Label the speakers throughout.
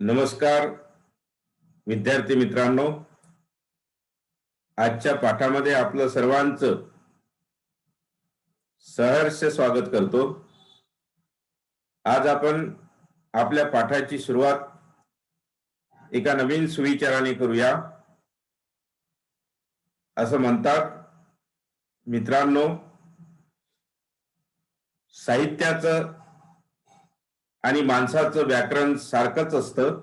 Speaker 1: नमस्कार विद्यार्थी मित्रांनो. आजच्या पाठामध्ये आपलं सर्वांचं सहर्ष स्वागत करतो. आज आपण आपल्या पाठाची सुरुवात एका नवीन सुविचाराने करूया. असं म्हणतात मित्रांनो साहित्याचं आणि माणसाचं व्याकरण सारखंच असतं.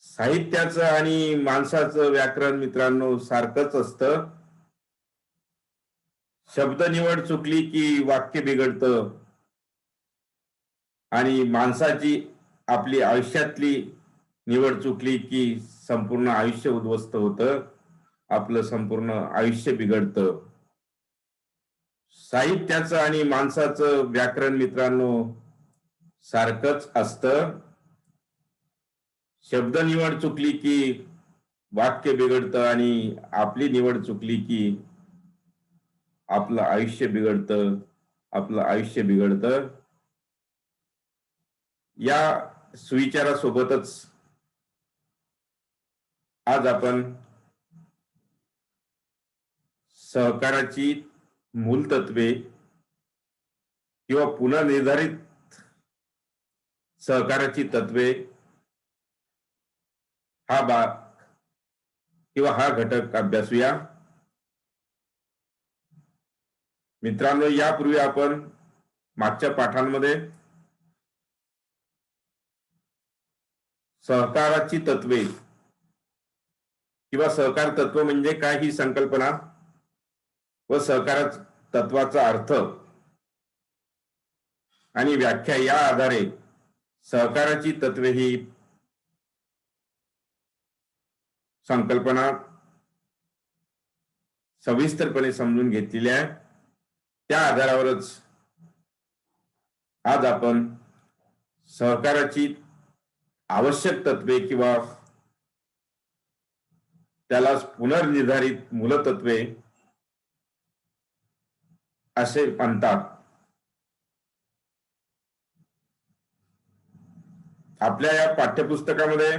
Speaker 1: साहित्याचं आणि माणसाचं व्याकरण मित्रांनो सारखंच असतं. शब्द निवड चुकली की वाक्य बिघडतं. आणि माणसाची आपली आयुष्यातली निवड चुकली की संपूर्ण आयुष्य उद्ध्वस्त होतं. आपलं संपूर्ण आयुष्य बिघडतं. साहित्याचं आणि माणसाचं व्याकरण मित्रांनो सारखंच असतं. शब्द निवड चुकली की वाक्य बिघडतं आणि आपली निवड चुकली की आपलं आयुष्य बिघडतं आपलं आयुष्य बिघडतं. या सुविचारासोबतच आज आपण सहकाराची मूलतत्वे किंवा पुनर्निर्धारित सहकाराची तत्वे हा भाग किंवा हा घटक अभ्यासूया. मित्रांनो यापूर्वी आपण मागच्या पाठांमध्ये सहकाराची तत्वे किंवा सहकार तत्व म्हणजे काय ही संकल्पना व सहकार तत्वाचा अर्थ. आणि व्याख्या या आधारे सहकाराची तत्वे ही संकल्पना सविस्तरपणे समजून घेतलेली आहे त्या आधारावरच आज आपण सहकाराची आवश्यक तत्वे किंवा त्याला पुनर्निर्धारित मूलतत्वे असे म्हणतात. आपल्या या पाठ्यपुस्तकामध्ये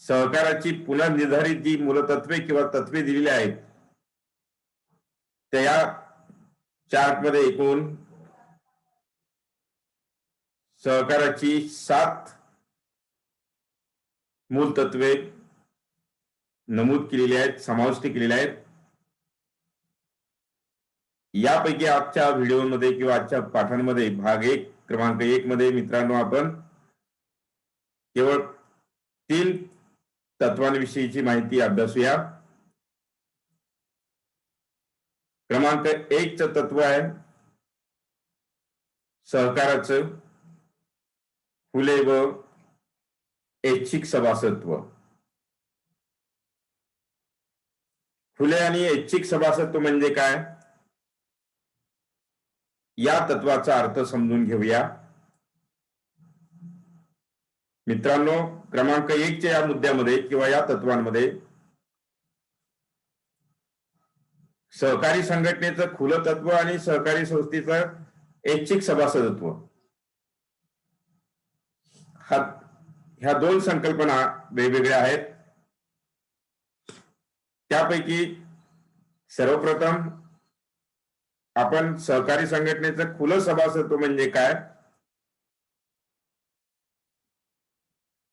Speaker 1: सहकाराची पुनर्निर्धारित जी मूलतत्वे किंवा तत्वे दिलेली आहेत त्या चार्टमध्ये एकूण सहकाराची सात मूलतत्वे नमूद केलेली आहेत समाविष्ट केलेली आहेत. यापैकी आजच्या व्हिडिओमध्ये किंवा आजच्या पाठांमध्ये भाग एक क्रमांक एक मध्ये मित्रांनो आपण केवळ तीन तत्वांविषयीची माहिती अभ्यासूया. क्रमांक एक च तत्व आहे सहकाराचं फुले व ऐच्छिक सभासत्व. फुले आणि ऐच्छिक सभासत्व म्हणजे काय? या तत्वाचा अर्थ समजून घेऊया. मित्रांनो क्रमांक एकच्या या मुद्द्यामध्ये किंवा या तत्वांमध्ये सहकारी संघटनेचं खुलं तत्व आणि सहकारी संस्थेचं ऐच्छिक सभासदत्व. हा ह्या दोन संकल्पना वेगवेगळ्या आहेत. त्यापैकी सर्वप्रथम आपण सहकारी संघटनेचं खुलं सभासत्व म्हणजे काय?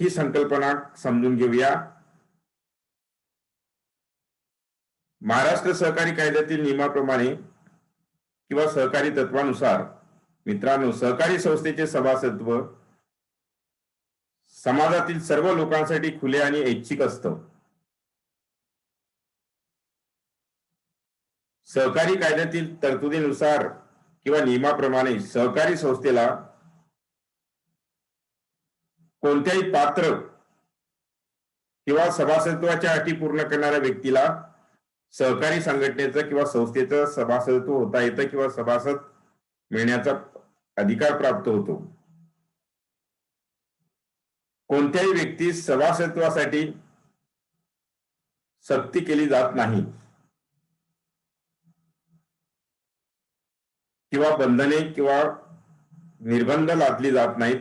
Speaker 1: ही संकल्पना समजून घेऊया. महाराष्ट्र सहकारी कायद्यातील नियमाप्रमाणे किंवा सहकारी तत्वानुसार मित्रांनो सहकारी संस्थेचे सभासत्व समाजातील सर्व लोकांसाठी खुले आणि ऐच्छिक असतं. सहकारी कायद्यातील तरतुदीनुसार किंवा नियमाप्रमाणे सहकारी संस्थेला कोणत्याही पात्र किंवा सभासदत्वाच्या अटी पूर्ण करणाऱ्या व्यक्तीला सहकारी संघटनेचं किंवा संस्थेचं सभासदत्व होता येतं किंवा सभासद मिळण्याचा अधिकार प्राप्त होतो. कोणत्याही व्यक्ती सभासदत्वासाठी सक्ती केली जात नाही. किंवा बंधने किंवा निर्बंध लादली जात नाहीत.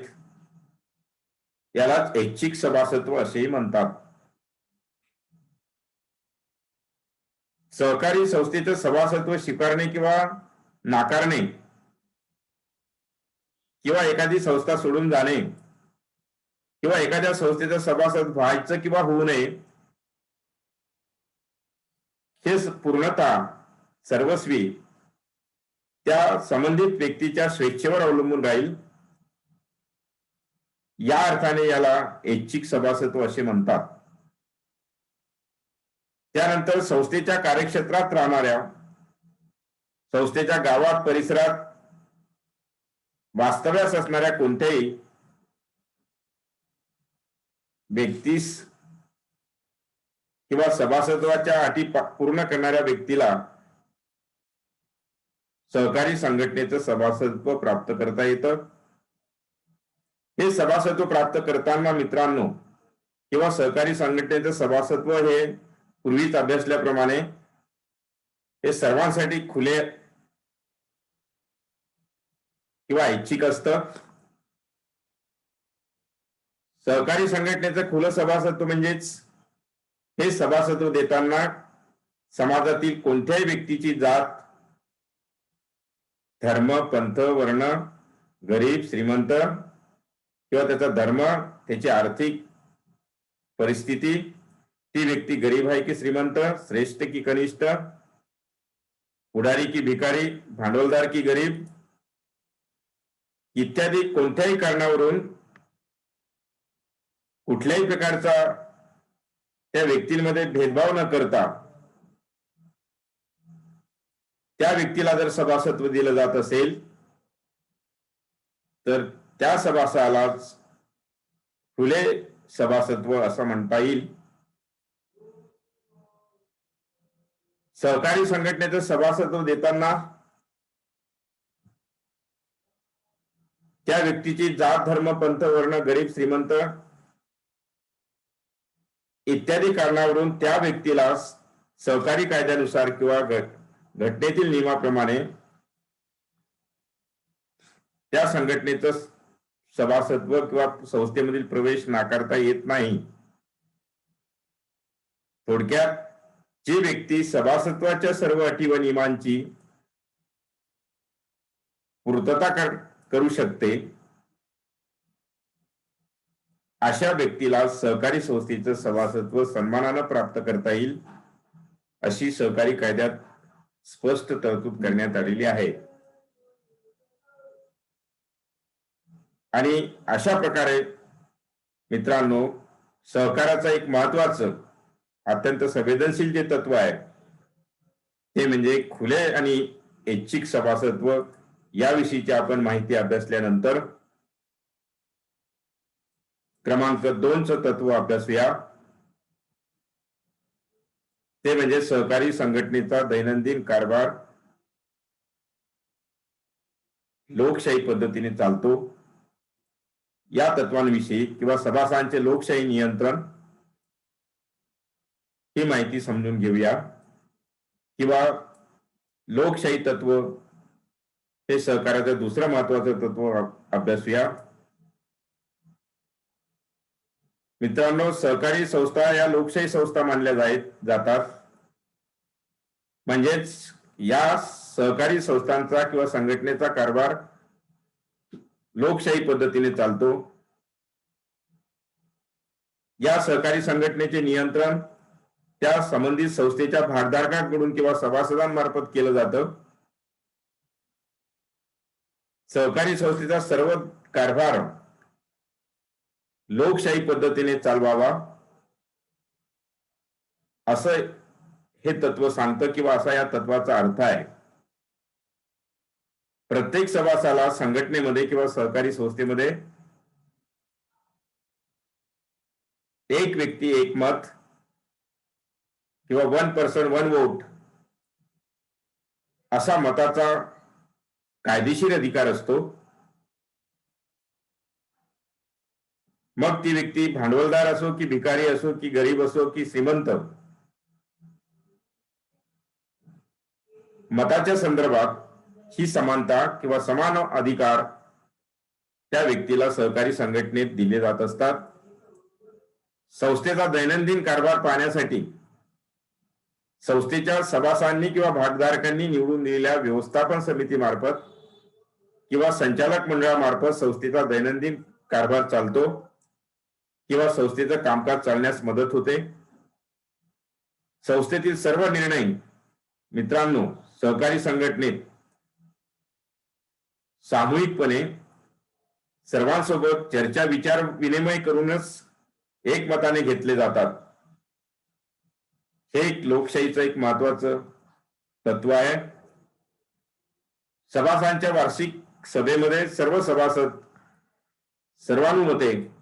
Speaker 1: यालाच ऐच्छिक सभासत्व असेही म्हणतात. सहकारी संस्थेचं सभासत्व स्वीकारणे किंवा नाकारणे किंवा एखादी संस्था सोडून जाणे किंवा एखाद्या संस्थेचं सभासद व्हायचं किंवा होऊ नये हे पूर्णतः सर्वस्वी त्या संबंधित व्यक्तीच्या स्वेच्छेवर अवलंबून राहील. या अर्थाने याला ऐच्छिक सभासत्व असे म्हणतात. त्यानंतर संस्थेच्या कार्यक्षेत्रात राहणाऱ्या संस्थेच्या गावात परिसरात वास्तव्यास असणाऱ्या कोणत्याही व्यक्तीस किंवा सभासत्वाच्या अटी पूर्ण करणाऱ्या व्यक्तीला सहकारी संघटनेचं सभासदत्व प्राप्त करता येतं. हे सभासत्व प्राप्त करताना मित्रांनो किंवा सहकारी संघटनेचं सभासत्व हे पूर्वीच अभ्यासल्याप्रमाणे हे सर्वांसाठी खुले किंवा ऐच्छिक असत. सहकारी संघटनेचं खुलं सभासत्व म्हणजेच हे सभासत्व देताना समाजातील कोणत्याही व्यक्तीची जात धर्म पंथ वर्ण गरीब श्रीमंत किंवा त्याचा धर्म त्याची आर्थिक परिस्थिती ती व्यक्ती गरीब आहे की श्रीमंत श्रेष्ठ की कनिष्ठ पुढारी की भिकारी भांडवलदार की गरीब इत्यादी कोणत्याही कारणावरून कुठल्याही प्रकारचा त्या व्यक्तींमध्ये भेदभाव न करता त्या व्यक्तीला जर सभासत्व दिलं जात असेल तर त्या सभासालाच फुले सभासत्व असं म्हणता येईल. सहकारी संघटनेचं सभासत्व देताना त्या व्यक्तीची जात धर्म पंथ वर्ण गरीब श्रीमंत इत्यादी कारणावरून त्या व्यक्तीला सहकारी कायद्यानुसार किंवा घटनेतील नियमाप्रमाणे त्या संघटनेचं सभासत्व किंवा संस्थेमधील प्रवेश नाकारता येत नाही. थोडक्यात जी व्यक्ती सभासत्वाच्या सर्व अटी व नियमांची पूर्तता करू शकते अशा व्यक्तीला सहकारी संस्थेचं सभासत्व सन्मानानं प्राप्त करता येईल अशी सहकारी कायद्यात स्पष्ट तरतूद करण्यात आलेली आहे. आणि अशा प्रकारे मित्रांनो सहकाराचं एक महत्वाचं अत्यंत संवेदनशील जे तत्व आहे ते म्हणजे खुले आणि ऐच्छिक सभासत्व याविषयीची आपण माहिती अभ्यासल्यानंतर क्रमांक दोनच तत्व अभ्यासूया. ते म्हणजे सहकारी संघटनेचा दैनंदिन कारभार लोकशाही पद्धतीने चालतो. या तत्वांविषयी किंवा सभासदांचे लोकशाही नियंत्रण ही माहिती समजून घेऊया. किंवा लोकशाही तत्व हे सहकार्याचं दुसरं महत्वाचं तत्व अभ्यासूया. मित्रांनो सहकारी संस्था या लोकशाही संस्था मानल्या जातात. म्हणजेच या सहकारी संस्थांचा किंवा संघटनेचा कारभार लोकशाही पद्धतीने चालतो. या सहकारी संघटनेचे नियंत्रण त्या संबंधित संस्थेच्या भागधारकांकडून किंवा सभासदांमार्फत केलं जातं. सहकारी संस्थेचा सर्व कारभार लोकशाही पद्धतीने चालवावा. असं हे तत्व सांगतं किंवा असा या तत्वाचा अर्थ आहे. प्रत्येक सभासाला संघटनेमध्ये किंवा सहकारी संस्थेमध्ये एक व्यक्ती एक मत किंवा वन पर्सन वन वोट असा मताचा कायदेशीर अधिकार असतो. मग ती व्यक्ती भांडवलदार असो की भिकारी असो की गरीब असो की श्रीमंत मताच्या संदर्भात ही समानता किंवा समान अधिकार त्या व्यक्तीला सहकारी संघटनेत दिले जात असतात. संस्थेचा दैनंदिन कारभार पाहण्यासाठी संस्थेच्या सभासदांनी किंवा भागधारकांनी निवडून दिलेल्या व्यवस्थापन समितीमार्फत किंवा संचालक मंडळामार्फत संस्थेचा दैनंदिन कारभार चालतो. किंवा संस्थेचं कामकाज चालण्यास मदत होते. संस्थेतील सर्व निर्णय मित्रांनो सहकारी संघटनेत सामूहिकपणे सर्वांसोबत चर्चा विचार विनिमय करूनच एकमताने घेतले जातात. हे एक लोकशाहीचं एक महत्वाचं तत्व आहे. सभासदांच्या वार्षिक सभेमध्ये सर्व सभासद सर्वानुमते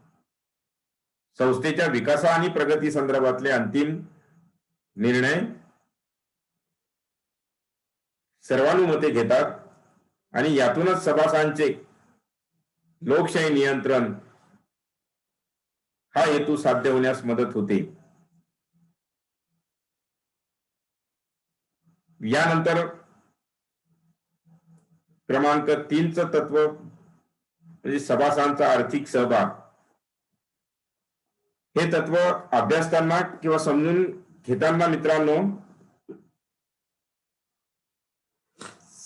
Speaker 1: संस्थेच्या विकासा आणि प्रगती संदर्भातले अंतिम निर्णय सर्वानुमते घेतात आणि यातूनच सभासांचे लोकशाही नियंत्रण हा हेतू साध्य होण्यास मदत होते. यानंतर क्रमांक तीनच तत्व म्हणजे सभासांचा आर्थिक सहभाग. हे तत्व अभ्यासताना किंवा समजून घेताना मित्रांनो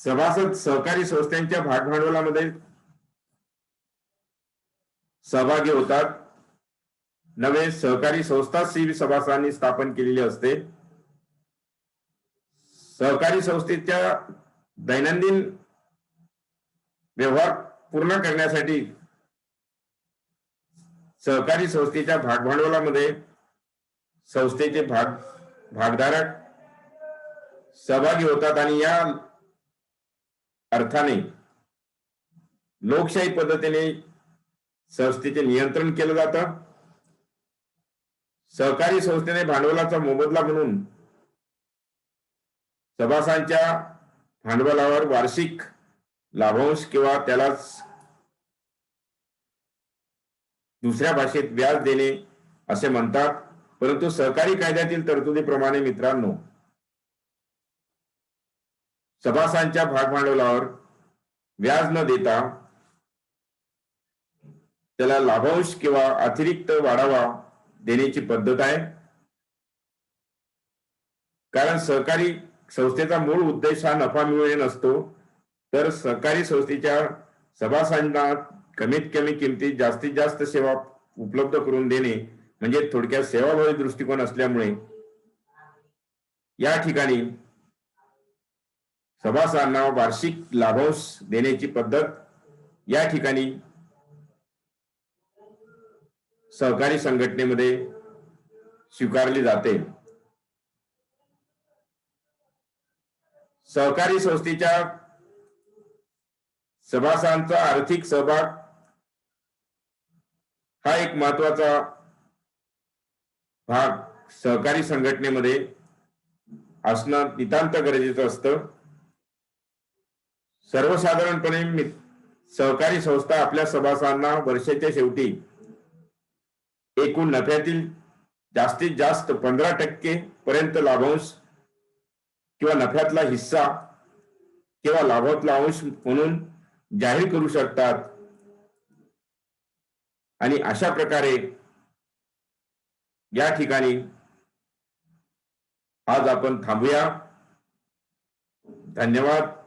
Speaker 1: सभासद सहकारी संस्थांच्या भागभांडवलामध्ये सहभागी होतात. नवे सहकारी संस्था सी सभासदांनी स्थापन केलेली असते. सहकारी संस्थेच्या दैनंदिन व्यवहार पूर्ण करण्यासाठी सहकारी संस्थेच्या भागभांडवलामध्ये संस्थेचे भाग भागधारक सहभागी होतात आणि या अर्थाने लोकशाही पद्धतीने संस्थेचे नियंत्रण केलं जातं. सहकारी संस्थेने भांडवलाचा मोबदला म्हणून सभासांच्या भांडवलावर वार्षिक लाभांश किंवा त्यालाच दुसऱ्या भाषेत व्याज देणे असे म्हणतात. परंतु सहकारी कायद्यातील तरतुदीप्रमाणे मित्रांनो सभासांच्या भागभांडवलावर व्याज न देता त्याला लाभांश किंवा अतिरिक्त वाढावा देण्याची पद्धत आहे. कारण सहकारी संस्थेचा मूळ उद्देश हा नफा मिळवणे नसतो. तर सहकारी संस्थेच्या सभासदांना कमीत कमी किमतीत जास्तीत जास्त सेवा उपलब्ध करून देणे म्हणजे थोडक्यात सेवाभावी दृष्टिकोन असल्यामुळे या ठिकाणी सभासदांना वार्षिक लाभांश देण्याची पद्धत या ठिकाणी सहकारी संघटनेमध्ये स्वीकारली जाते. सहकारी संस्थेच्या सभासदांचा आर्थिक सहभाग हा एक महत्त्वाचा भाग सहकारी संघटनेमध्ये असणं नितांत गरजेचं असतं. सर्वसाधारणपणे सहकारी संस्था आपल्या सभासदांना वर्षाच्या शेवटी एकूण नफ्यातील जास्तीत जास्त पंधरा टक्के पर्यंत लाभांश किंवा नफ्यातला हिस्सा किंवा लाभातला अंश म्हणून जाहीर करू शकतात. आणि अशा प्रकारे या ठिकाणी आज आपण थांबूया. धन्यवाद.